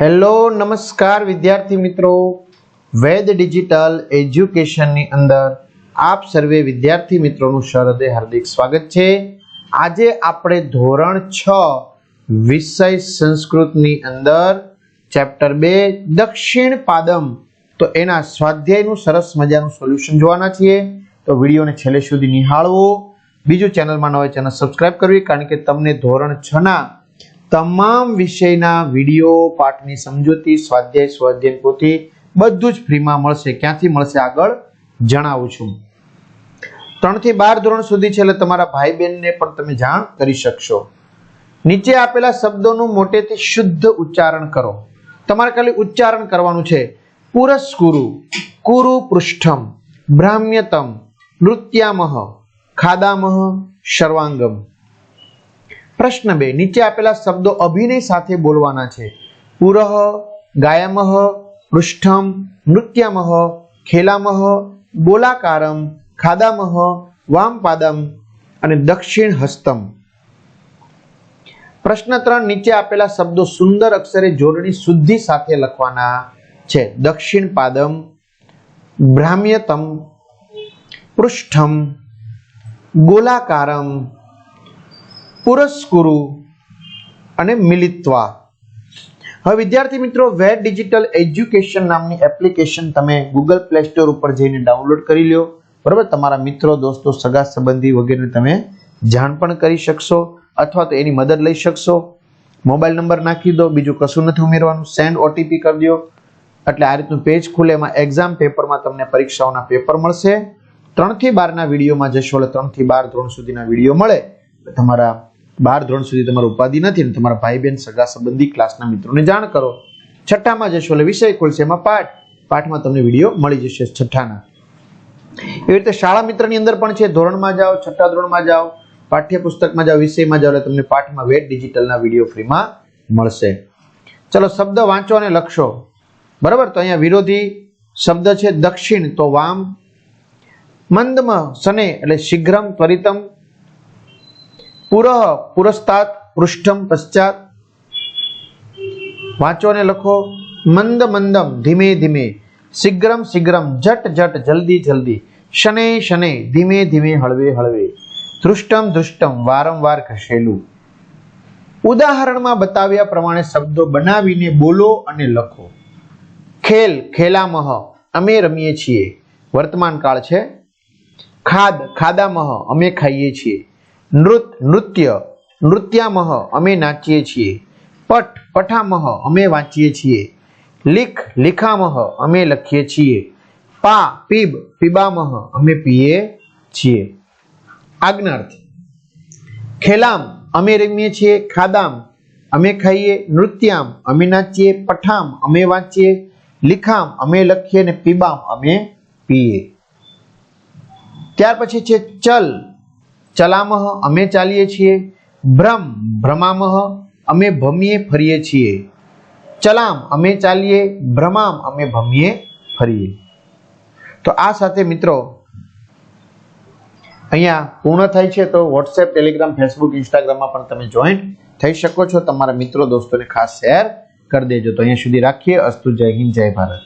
Hello, નમસ્કાર વિદ્યાર્થી મિત્રો. વેદ ડિજિટલ એજ્યુકેશનની અંદર આપ સર્વે વિદ્યાર્થી મિત્રોનું શરદે હાર્દિક સ્વાગત છે. આજે આપણે ધોરણ છ વિષય સંસ્કૃતની અંદર ચેપ્ટર બે, દક્ષિણ પાદમ. તો એના સ્વાધ્યાયનું સરસ મજાનું સોલ્યુશન જોવાના છીએ. તો વિડીયોને છેલ્લે સુધી નિહાળવો. બીજું ચેનલમાં ન હોય ચેનલ સબસ્ક્રાઇબ કરવી, કારણ કે તમને ધોરણ છ ના તમામ વિષયના વીડિયો, પાઠની સમજૂતી, સ્વાધ્યાય સ્વાધ્યાય પોથી બધું જ ફ્રીમાં મળશે. ક્યાંથી મળશે આગળ જણાવું છું. ત્રણથી બાર ધોરણ સુધી છે એટલે તમારા ભાઈ બહેનને પણ તમે જાણ કરી શકશો. નીચે આપેલા શબ્દોનું મોટેથી શુદ્ધ ઉચ્ચારણ કરો. તમારે ખાલી ઉચ્ચારણ કરવાનું છે. પુરસ્કુરુ, કુરુ પૃષ્ઠમ, બ્રાહ્મ્યતમ, નૃત્યામહ, ખાદામહ સર્વાંગમ પ્રશ્ન બે, નીચે આપેલા શબ્દો અભિનય સાથે બોલવાના છે. પુરહ ગાયામહ પૃષ્ઠમ નૃત્યમહ ખેલામહ બોલાકારમ ખાદામહ વામપાદમ અને દક્ષિણ હસ્તમ. પ્રશ્ન ત્રણ, નીચે આપેલા શબ્દો સુંદર અક્ષરે જોડણી શુદ્ધિ સાથે લખવાના છે. દક્ષિણ પાદમ, ભ્રામ્યતમ, પૃષ્ઠમ, ગોલાકારમ પુરસ્કુરુ અને મિલિત્વા. હવે વિદ્યાર્થી મિત્રો, વેદ ડિજિટલ એજ્યુકેશન નામની એપ્લિકેશન તમે ગૂગલ પ્લે સ્ટોર ઉપર જઈને ડાઉનલોડ કરી લ્યો. બરાબર? તમારા મિત્રો, દોસ્તો, સગા, સંબંધી વગેરે તમે જાણ પણ કરી શકશો અથવા તો એની મદદ લઈ શકશો. મોબાઈલ નંબર નાખી દો, બીજું કશું નથી ઉમેરવાનું. સેન્ડ ઓટીપી કરી દો. એટલે આ રીતનું પેજ ખુલે, એમાં એક્ઝામ પેપરમાં તમને પરીક્ષાઓના પેપર મળશે. ત્રણથી બારના વિડીયોમાં જશો એટલે ત્રણથી બાર ધોરણ સુધીના વીડિયો મળે. તમારા બાર ધોરણ સુધી તમારું ઉપાધિ નથી ને તમારા ભાઈ બહેન સગા સંબંધી, ક્લાસના મિત્રોને જાણ કરો. છઠ્ઠામાં જશો એટલે વિષય ખુલશે એમાં પાઠ. પાઠમાં તમને વીડિયો મળી જશે છઠ્ઠાના. એવી રીતે શાળા મિત્રની અંદર પણ છે, ધોરણમાં જાઓ, છઠ્ઠા ધોરણમાં જાઓ, પાઠ્યપુસ્તકમાં જાઓ, વિષયમાં જાઓ એટલે તમને પાઠમાં વેટ ડિજિટલના વીડિયો ફ્રીમાં મળશે. ચલો, શબ્દ વાંચો અને લખશો. બરાબર? તો અહીંયા વિરોધી શબ્દ છે દક્ષિણ, તો વામ, મંદમ સને એટલે શીઘ્રમ, ત્વરિતમ પુરઃ, પુરસ્તાત પૃષ્ઠમ પશ્ચાત. વાંચો ને લખો. મંદ, મંદમ, ધીમે ધીમે. શીઘ્રમ શીઘ્રમ જટ જટ જલ્દી જલ્દી. શને શને, ધીમે ધીમે, હળવે હળવે. ધૃષ્ટમ ધૃષ્ટમ, વારંવાર ઘસેલું ઉદાહરણમાં બતાવ્યા પ્રમાણે શબ્દો બનાવીને બોલો અને લખો. ખેલ, ખેલામહ, અમે રમીએ છીએ. વર્તમાન કાળ છે. ખાદ, ખાદામહ, અમે ખાઈએ છીએ. નૃત, નૃત્ય, નૃત્યામહ અમે નાચીએ છીએ. પઠ, પઠામહ અમે વાંચીએ છીએ. લીખ, લીખામહ અમે લખીએ છીએ. પા, પીબ, પીબામહ અમે પીએ છીએ. આજ્ઞાર્થ. ખેલામ, અમે રમીએ છીએ ખાદામ. અમે ખાઈએ નૃત્યામ. અમે નાચીએ પઠામ. અમે વાંચીએ લીખામ. અમે લખીએ ને પીબામ. અમે પીએ. ત્યાર પછી છે ચલ. ચલામહ અમે ચાલીએ છીએ. ભ્રમ ભ્રમામહ અમે ભમીએ ફરીએ છીએ. ચલામ અમે ચાલીએ ભ્રમામ અમે ભમીએ ફરીએ. તો આ સાથે મિત્રો, અહીંયા પૂર્ણ થાય છે. તો વોટ્સએપ ટેલિગ્રામ ફેસબુક ઇન્સ્ટાગ્રામમાં પણ તમે જોઈન થઈ શકો છો. તમારા મિત્રો, દોસ્તોને ખાસ શેર કરી દેજો. તો અહીંયા સુધી રાખીએ. અસ્તુ, જય હિન્દ, જય ભારત.